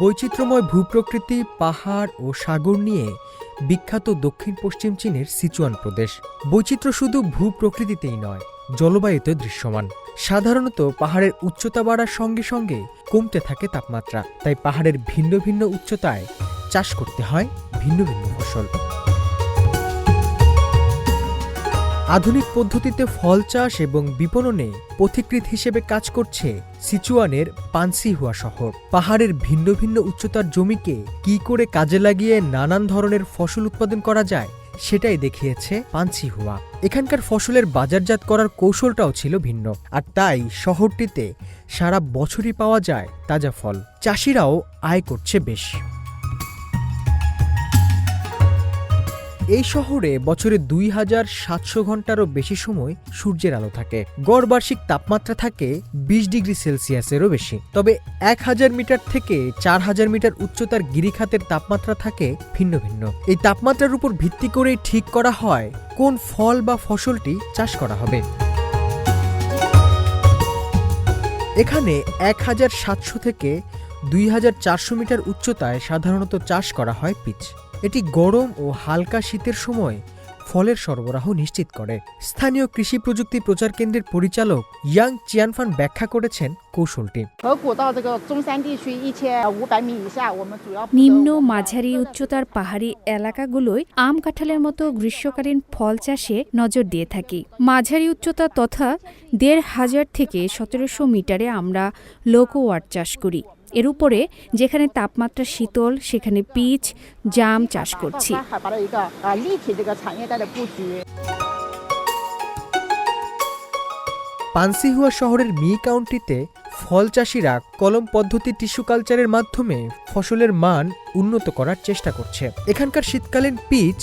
বৈচিত্র্যময় ভূপ্রকৃতি, পাহাড় ও সাগর নিয়ে বিখ্যাত দক্ষিণ পশ্চিম চীনের সিচুয়ান প্রদেশ। বৈচিত্র্য শুধু ভূপ্রকৃতিতেই নয় জলবায়ুতে দৃশ্যমান। সাধারণত পাহাড়ের উচ্চতা বাড়ার সঙ্গে সঙ্গে কমতে থাকে তাপমাত্রা। তাই পাহাড়ের ভিন্ন ভিন্ন উচ্চতায় চাষ করতে হয় ভিন্ন ভিন্ন ফসল। আধুনিক পদ্ধতিতে ফল চাষ এবং বিপণনে পথিকৃৎ হিসেবে কাজ করছে সিচুয়ানের পানসিহুয়া শহর। পাহাড়ের ভিন্ন ভিন্ন উচ্চতার জমিকে কি করে কাজে লাগিয়ে নানান ধরনের ফসল উৎপাদন করা যায়, সেটাই দেখিয়েছে পানসিহুয়া। এখানকার ফসলের বাজারজাত করার কৌশলটাও ছিল ভিন্ন, আর তাই শহরটিতে সারা বছরই পাওয়া যায় তাজা ফল। চাষিরাও আয় করছে বেশ। এই শহরে বছরে দুই হাজার সাতশো ঘন্টারও বেশি সময় সূর্যের আলো থাকে। গড় বার্ষিক তাপমাত্রা থাকে বিশ ডিগ্রি সেলসিয়াসেরও বেশি। তবে এক হাজার মিটার থেকে চার হাজার মিটার উচ্চতার গিরিখাতের তাপমাত্রা থাকে ভিন্ন ভিন্ন। এই তাপমাত্রার উপর ভিত্তি করেই ঠিক করা হয় কোন ফল বা ফসলটি চাষ করা হবে। এখানে এক হাজার সাতশো থেকে দুই হাজার চারশো মিটার উচ্চতায় সাধারণত চাষ করা হয় পিচ। এটি গরম ও হালকা শীতের সময় ফলের সরবরাহ নিশ্চিত করে। স্থানীয় কৃষি প্রযুক্তি প্রচার কেন্দ্রের পরিচালক ইয়াং চিয়ানফান ব্যাখ্যা করেছেন কৌশলটি। নিম্ন মাঝারি উচ্চতার পাহাড়ি এলাকাগুলোয় আম কাঁঠালের মতো গ্রীষ্মকালীন ফল চাষে নজর দিয়ে থাকি। মাঝারি উচ্চতা তথা দেড় হাজার থেকে সতেরোশো মিটারে আমরা লোকোওয়াট চাষ করি। এর উপরে যেখানে তাপমাত্রা শীতল, সেখানে পিচ, জাম চাষ করছি। পানসিহুয়া শহরের মি কাউন্টিতে ফল চাষিরা কলম পদ্ধতি টিস্যু কালচারের মাধ্যমে ফসলের মান উন্নত করার চেষ্টা করছে। এখানকার শীতকালীন পিচ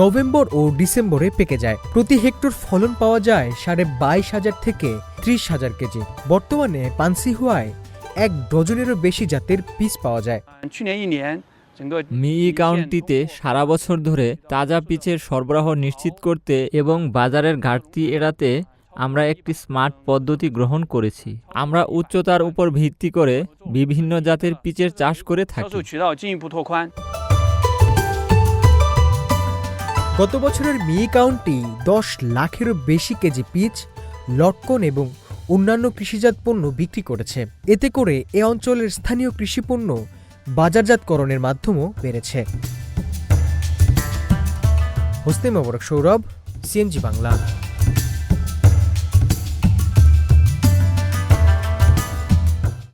নভেম্বর ও ডিসেম্বরে পেকে যায়। প্রতি হেক্টর ফলন পাওয়া যায় সাড়ে বাইশ হাজার থেকে ত্রিশ হাজার কেজি। বর্তমানে পানসিহুয়ায় এক ডজনেরও বেশি জাতের পিস পাওয়া যায়। মি কাউন্টিতে সারা বছর ধরে তাজা পিচের সরবরাহ নিশ্চিত করতে এবং বাজারের ঘাটতি এড়াতে আমরা একটি স্মার্ট পদ্ধতি গ্রহণ করেছি। আমরা উচ্চতার উপর ভিত্তি করে বিভিন্ন জাতের পিচের চাষ করে থাকি। গত বছরের মি কাউন্টি দশ লাখেরও বেশি কেজি পিচ লটকন এবং অন্যান্য কৃষিজাত পণ্য বিক্রি করেছে। এতে করে এ অঞ্চলের স্থানীয় কৃষিপণ্য বাজারজাতকরণের মাধ্যমও বেড়েছে। হোসনে মোবারক সৌরভ, সিএনজি বাংলা।